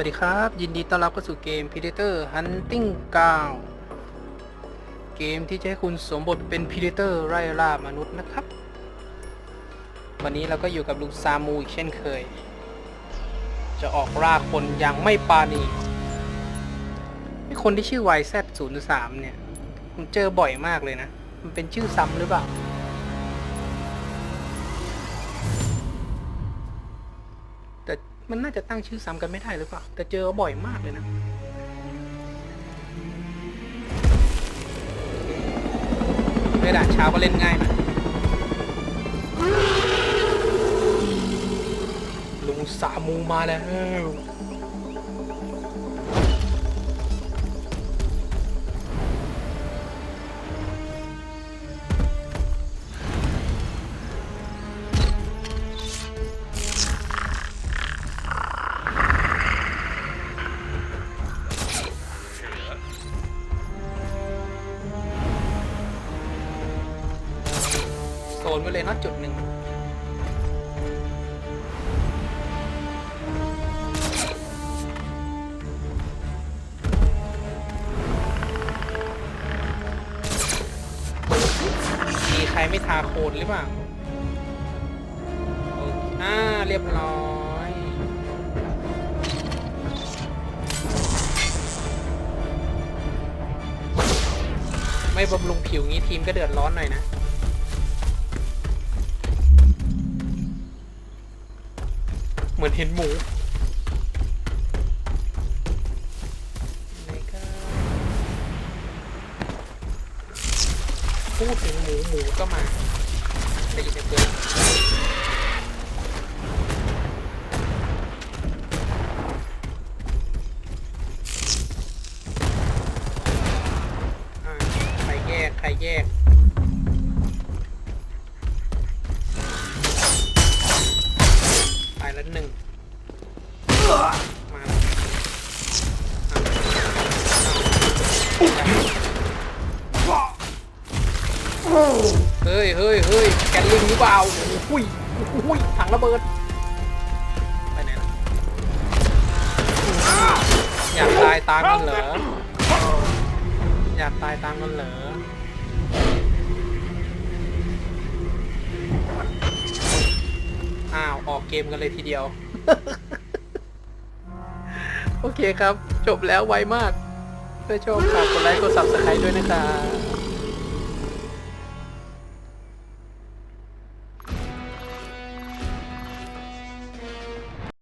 วัสดีครับ ยินดีต้อนรับเข้าสู่เกม Predator Hunting Ground เกมที่จะให้คุณสวมบทเป็น Predator ไล่ล่ามนุษย์นะครับ วันนี้เราก็อยู่กับลุงซามูอีกเช่นเคย จะออกล่าคนอย่างไม่ปราณีคนที่ชื่อ YZ03 เนี่ยผมเจอบ่อยมากเลยนะ มันเป็นชื่อซ้ำหรือเปล่า แต่มันน่าจะตั้งชื่อซ้ำกันไม่ได้หรือเปล่า แต่เจอบ่อยมากเลยนะเล่นด่านเช้าก็เล่นง่ายนะลุงสามูมาแล้ว นไว้เลยนะจุดหนึ่งมีใครไม่ทาโคนหรือเปล่าอเคอ่าเรียบร้อยไม่บำรุงผิวงี้ทีมก็เดือดร้อนหน่อยนะ มือนเห็นหมูพูดถึงหมูหมูก็มาได้ยินเสียงปืนอ่าใครแยก ใครแยก ตายแล้วหนึ่งมาเฮ้ยเฮ้ยเฮ้ยแกนลิงหรือเปล่าโอ้โหุยโอ้โหุยถังระเบิด ไปไหนล่ะอยากตายตามกันเหรอ อยากตายตามกันเหรอ ออกเกมกันเลยทีเดียว โอเคครับ จบแล้วไวมากถ้าชอบฝากกดไลค์กด subscribe ด้วยนะครับ